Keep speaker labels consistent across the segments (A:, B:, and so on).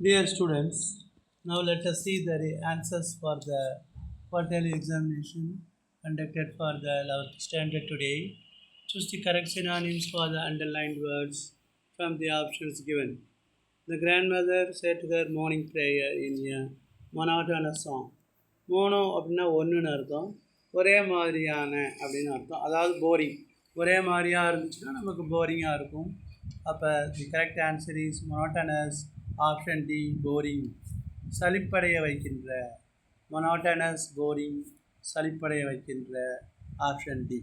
A: Dear students, now let us see the re- answers for the quarterly examination conducted for the 11th standard today. Choose the correct synonyms for the underlined words from the options given. The grandmother said her morning prayer in a monotonous song. Mono அப்படின்னா ஒன்றுன்னு அர்த்தம் ஒரே மாதிரியான அப்படின்னு அர்த்தம் அதாவது boring ஒரே மாதிரியாக இருந்துச்சுன்னா நமக்கு போரிங்காக இருக்கும் அப்போ the correct answer is monotonous option D boring சலிப்படைய வைக்கின்ற மொனாட்டனஸ் போரிங் சலிப்படைய வைக்கின்ற option D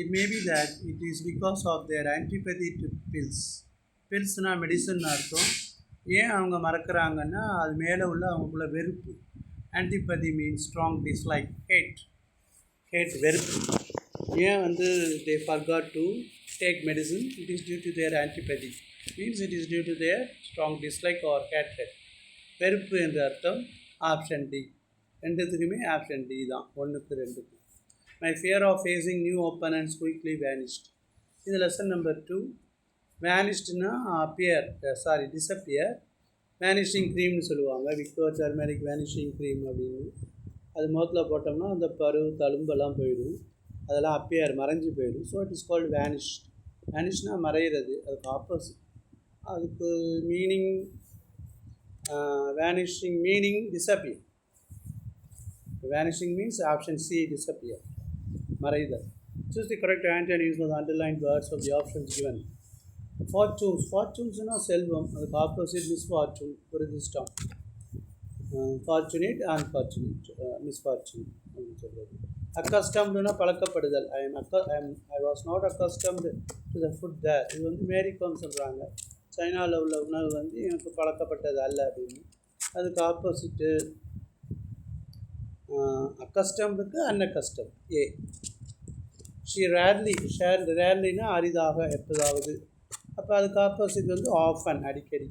A: it may be that it is because of their antipathy to pills பில்ஸ்னால் medicine அர்த்தம். ஏன் அவங்க மறக்கிறாங்கன்னா அது மேலே உள்ள அவங்களுக்குள்ள வெறுப்பு. Antipathy means strong dislike hate hate வெறுப்பு. ஏன் வந்து they forgot to take medicine, it is due to their antipathy. Means it is due to their strong dislike or hatred. வெறுப்பு என்ற அர்த்தம் ஆப்ஷன் டி ரெண்டுத்துக்குமே ஆப்ஷன் டி தான். ஒன்றுக்கு ரெண்டுக்கு. My fear of facing new opponents quickly vanished இது lesson number two வேனிஷ்டுன்னா appear sorry disappear vanishing க்ரீம்னு சொல்லுவாங்க. விக்டோர் டர்மரிக் வேனிஷிங் க்ரீம் அப்படின்னு. அது முகத்தில் போட்டோம்னா அந்த பரு தழும்பெல்லாம் போயிடும். அதெல்லாம் அப்பியர் மறைஞ்சு போயிடும். So it is called vanished வேனிஷ்னா மறையிறது. அதுக்கு ஆப்போசிட் அதுக்கு meaning vanishing meaning disappear vanishing means option C disappear மறைதல். Choose the correct answer use for underlined words of the options given fortunes ஃபார்ச்சூன்ஸ்னால் செல்வம். அதுக்கு ஆப்போசிட் மிஸ்ஃபார்ச்சூன் துரதிர்ஷ்டம். Fortunate unfortunate misfortune அப்படின்னு சொல்கிறது அக்கஸ்டம்டுனா பழக்கப்படுதல். I am accu I am I was not accustomed to the food the இது வந்து மேரிகோம் சொல்கிறாங்க சைனாவில் உள்ள உணவு வந்து எனக்கு பழக்கப்பட்டது அல்ல அப்படின்னு. அதுக்கு opposite அக்கஸ்டம்டுக்கு unaccustomed a she rarely share ரேர்லினா அரிதாக எப்போதாவது. அப்போ அதுக்கு ஆப்போசிட் வந்து ஆஃபன் அடிக்கடி.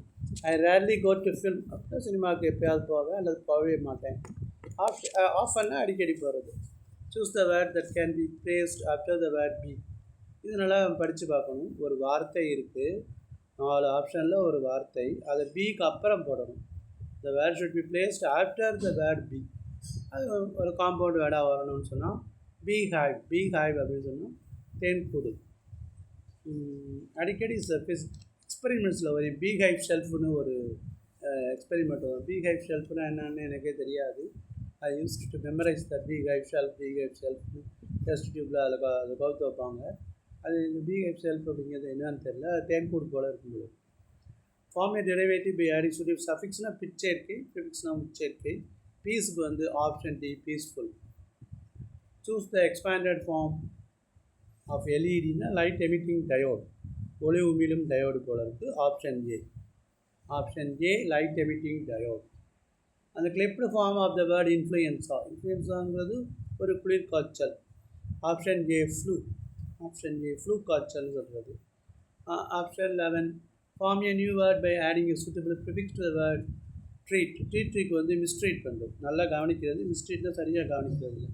A: I rarely go to film அப்படின்னா சினிமாவுக்கு எப்போயாவது போவேன் அல்லது போகவே மாட்டேன். ஆஃப் ஆஃபன்னா அடிக்கடி போகிறது choose the word that can be placed after the word B இது நல்லா படித்து பார்க்கணும். ஒரு வார்த்தை இருக்குது நாலு ஆப்ஷனில் ஒரு வார்த்தை. அதை பிக்கு அப்புறம் போடணும். The word should be placed after the word B அது ஒரு காம்பவுண்ட் வேர்டாக வரணும்னு சொன்னால் பி ஹைவ் பி ஹைவ் அப்படின்னு சொன்னால் தேன் கூடு. அடிக்கடி எக்ஸ்பெரிமெண்ட்ஸில் ஒரு பி ஹைப் ஷெல்ஃப்னு ஒரு எக்ஸ்பெரிமெண்ட் வரும். பி ஹைப் ஷெல்ஃப்னால் என்னன்னு எனக்கே தெரியாது. I use to memorise the B hype shelf B hype ஷெல்ஃப்னு test டியூப்பில் அதில் அதை கவுத்து வைப்பாங்க. அது இந்த பி ஹைப் ஷெல்ஃப் அப்படிங்கிறது என்னன்னு தெரியல. தேன்கூடு போல் இருக்கும்போது ஃபார்ம் ஏ டெரிவேட்டிவ் பை ஆடி சொல்லி சஃபிக்ஸ்னால் பிச்சேர்க்கை ஃபிஃபிக்ஸ்னால் உச்சேர்க்கை பீஸுக்கு வந்து option D peaceful choose the expanded form of எல்இடினா light emitting diode ஒளி உமிழும் டயோடு போல இருக்குது option A option A light emitting diode அந்த clipped form of the word influenza இன்ஃப்ளூயன்ஸாங்கிறது ஒரு குளிர் காய்ச்சல் option A flu option A flu காய்ச்சல்னு சொல்கிறது option eleven form a new word by adding a suitable prefix to the word treat treat வந்து mistreat பண்ணுறது நல்லா கவனிக்கிறது. மிஸ்ட்ரீட்னா சரியாக கவனிக்கிறது இல்லை.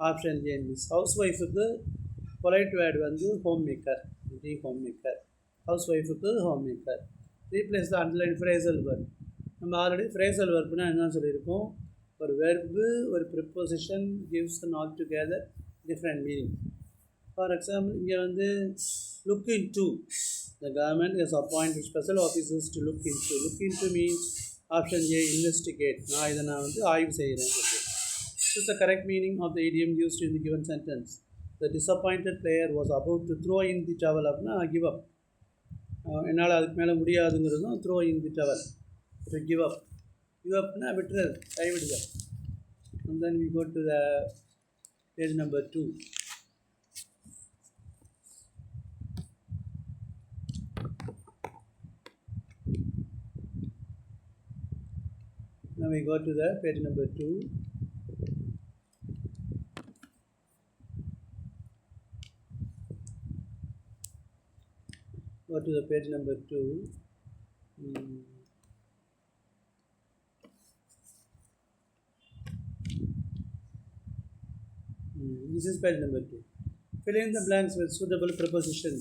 A: ஆப்ஷன் ஏ மிஸ் ஹவுஸ் ஒய்ஃபுக்கு பொலைட் வேர்டு வந்து home maker D home maker house ஒய்ஃபுக்கு home maker replace the underline phrasal word நம்ம ஆல்ரெடி ஃப்ரேசல் வெர்ப்னா என்ன சொல்லியிருக்கோம்? ஒரு வெர்பு ஒரு preposition gives and all together different meaning for example இங்கே வந்து look into the government is appoint special officers to look into look into means option A investigate நான் இதை நான் வந்து ஆய்வு செய்கிறேன். சொல்கிறேன் is the correct meaning of the idiom used in the given sentence the disappointed player was about to throw in the towel அப்படின்னா give up என்னால் அதுக்கு மேலே முடியாதுங்கிறதும் throw in the towel to give up. Give up, na, better, I would And then we go to the page number two. Now we go to the page number two. Go to the page number two. Mm. This is page number two. Fill in the blanks with suitable preposition.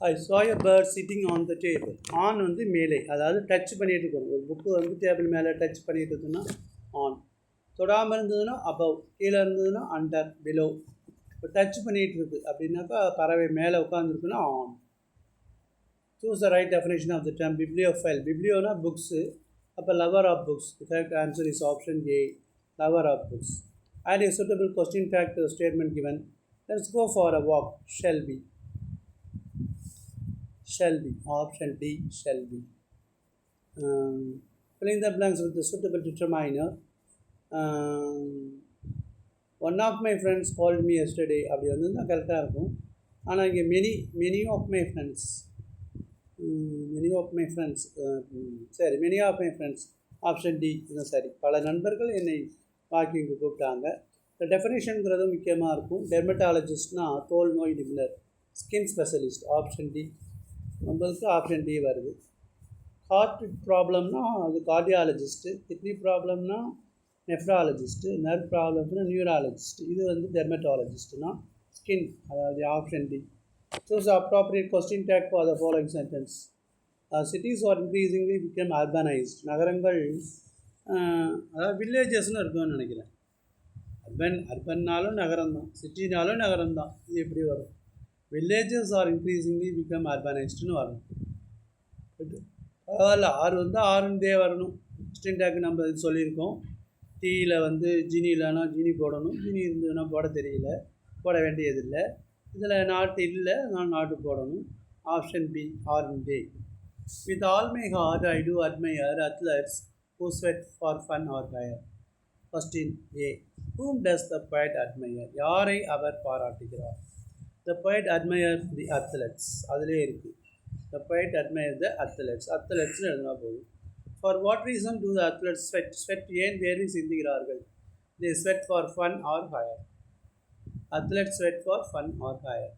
A: I saw a bird sitting on the table on வந்து மேலே. அதாவது touch பண்ணிகிட்டு இருக்கணும் ஒரு book வந்து table மேலே touch பண்ணிகிட்டு இருக்குன்னா ஆன் தொடாமல் இருந்ததுன்னா அபவ் கீழே இருந்ததுன்னா அண்டர் பிலோ இப்போ டச் பண்ணிகிட்டு இருக்கு அப்படின்னாக்கா பறவை மேலே உட்காந்துருக்குன்னா on choose the right definition of the term bibliophile பிப்ளியோனா books அப்போ lover of books correct answer is option A lover of books add a suitable question tag to the statement given let's go for a walk shall be shall be option d shall be um, filling the blanks with the suitable determiner um, one of my friends called me yesterday அப்படி வந்து கரெக்டாக இருக்கும் ஆனால் இங்கே many many of my friends many of my friends சரி many of my friends option D இதுதான் சரி பல நண்பர்கள் என்னை வாக்கிங்க்கு கூப்பிட்டாங்க. இந்த டெஃபினேஷனுங்கிறது முக்கியமாக இருக்கும். டெர்மட்டாலஜிஸ்ட்னா தோல் நோய் நிபுணர் ஸ்கின் ஸ்பெஷலிஸ்ட் ஆப்ஷன் டி நம்மளுக்கு ஆப்ஷன் டி வருது. ஹார்ட் ப்ராப்ளம்னா அது கார்டியாலஜிஸ்ட்டு கிட்னி ப்ராப்ளம்னா நெஃப்ராலஜிஸ்ட்டு நர்வ் ப்ராப்ளம்னா நியூராலஜிஸ்ட் இது வந்து டெர்மட்டாலஜிஸ்ட்னா ஸ்கின் அதாவது option D choose appropriate question tag for the following sentence cities are increasingly become urbanised நகரங்கள் அதாவது வில்லேஜஸ்னு இருக்கும்னு நினைக்கிறேன். அர்பன் அர்பன்னாலும் நகரம் தான் சிட்டினாலும் நகரம் தான் இது எப்படி வரும்? வில்லேஜஸ் ஆர் இன்க்ரீஸிங்லி பிகம் அர்பனைஸ்டுன்னு வரணும். பரவாயில்ல. ஆறு வந்து ஆறுந்தே வரணும். ஸ்டின்டாக்கு நம்ம இது சொல்லியிருக்கோம். டீயில் வந்து ஜீனி இல்லைன்னா ஜீனி போடணும். ஜீனி இருந்ததுன்னா போட தெரியல. போட வேண்டியதில்லை. இதில் நாட்டு இல்லை. நான் நாட்டு போடணும். Option B ஆர்ந்தே with all my heart I do admire athletes who sweat for fun or hire. Question A. Whom does the poet admire? யாரை அவர் பாராட்டுகிறார் The poet admires the athletes. அதிலே இருக்கு The poet admires the athletes. Athletes எழுதினா போதும் For what reason do the athletes sweat? Sweat ஏன் வேறு சிந்துகிறார்கள் They sweat for fun or hire. Athletes sweat for fun or hire.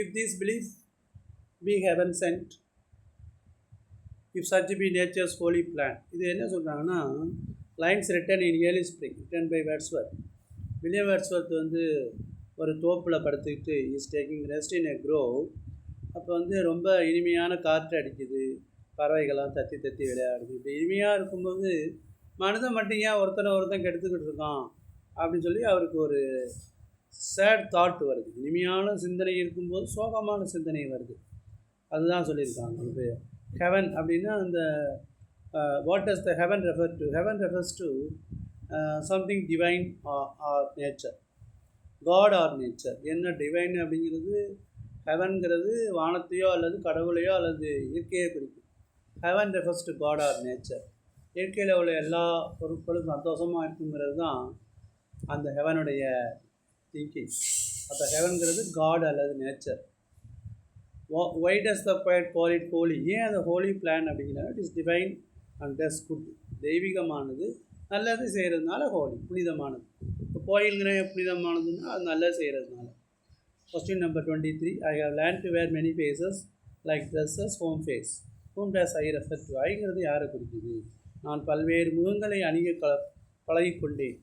A: If this belief be heaven sent, if such be nature's holy plan இது என்ன சொல்கிறாங்கன்னா lines written in early spring written by Wordsworth William Wordsworth வந்து ஒரு தோப்பில் படுத்துக்கிட்டு is taking rest in a grove அப்போ வந்து ரொம்ப இனிமையான காற்று அடிக்குது பறவைகள்லாம் தத்தி தத்தி விளையாடுது. இப்போ இனிமையாக இருக்கும்போது மனிதன் மட்டும் ஏன் ஒருத்தனை ஒருத்தன் கெடுத்துக்கிட்டு இருக்கான்? அப்படின்னு சொல்லி அவருக்கு ஒரு சேட் தாட் வருது. இனிமையான சிந்தனை இருக்கும்போது சோகமான சிந்தனை வருது. அதுதான் சொல்லியிருக்காங்க இப்போ ஹெவன் அப்படின்னா அந்த what does the heaven refer to heaven refers to something divine or nature God or nature என்ன டிவைன் அப்படிங்கிறது ஹெவன்கிறது வானத்தையோ அல்லது கடவுளையோ அல்லது இயற்கையை குறிக்கும். Heaven refers to God or nature இயற்கையில் உள்ள எல்லா பொருட்களும் சந்தோஷமாக இருக்குங்கிறது தான் அந்த ஹெவனுடைய திங்கிங் அப்போ ஹெவன்கிறது காட் அல்லது nature why does the poet call it holy ஏன் அது ஹோலி பிளான் அப்படிங்கிறா it is divine and does good தெய்வீகமானது நல்லது செய்கிறதுனால ஹோலி புனிதமானது. இப்போ கோயிலுங்கிற புனிதமானதுன்னா அது நல்லது செய்கிறதுனால question number twenty three I have learn to wear many faces like dresses home face home days I refer to ஐங்கிறது யாரை குறிக்குது? நான் பல்வேறு முகங்களை அணிய கல பழகிக்கொண்டேன்.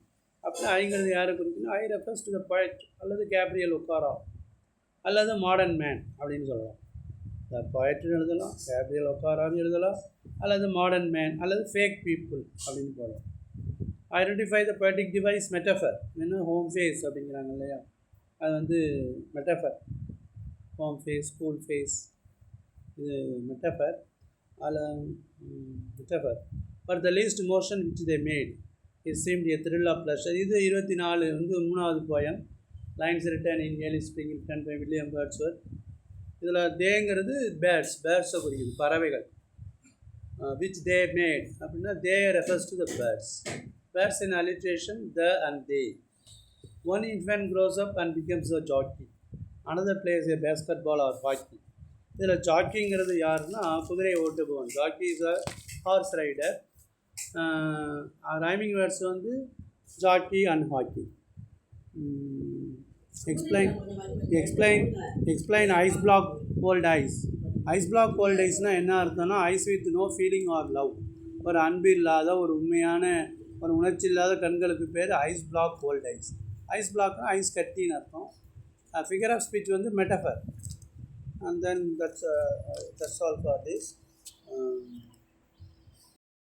A: அப்படின்னா ஐங்கிறது யாரை குறிக்குன்னா ஐ ரெஃபர்ஸ் டு த பாய்ட் அல்லது கேப்ரியல் உக்காரா அல்லது மாடர்ன் மேன் அப்படின்னு சொல்லலாம். த பொயட்னு எழுதலாம் கேப்ரியல் ஒக்காரான்னு எழுதலாம் அல்லது மாடர்ன் மேன் அல்லது ஃபேக் பீப்புள் அப்படின்னு போகலாம் identify the poetic device metaphor என்ன? ஹோம் ஃபேஸ் அப்படிங்கிறாங்க இல்லையா? அது வந்து metaphor home face school face இது மெட்டஃபர் அதில் metaphor but the least motion which they made it seemed a thrill of pleasure இது இருபத்தி நாலு வந்து மூணாவது poem lines written in early spring written by William Wordsworth இதில் தேங்கிறது பேர்ட்ஸ் பேர்ட்ஸை குறிக்குது பறவைகள். விச் தே மேட் அப்படின்னா they refers to the birds birds in alliteration the and they one infant grows up and becomes a jockey another place A basketball or hockey இதில் ஜாக்கிங்கிறது யாருன்னா குதிரையை ஓட்டுபவன். Jockey is a horse rider rhyming words வந்து jockey and hockey explain explain explain eyes black cold eyes eyes black cold ஐஸ்னால் என்ன அர்த்தம்னா eyes with no feeling or love ஒரு அன்பு இல்லாத ஒரு உண்மையான ஒரு உணர்ச்சி இல்லாத கண்களுக்கு பேர் eyes black cold eyes eyes பிளாக்னா ice கட்டின்னு அர்த்தம். ஃபிகர் ஆஃப் ஸ்பீச் வந்து metaphor and then that's that's all for this um,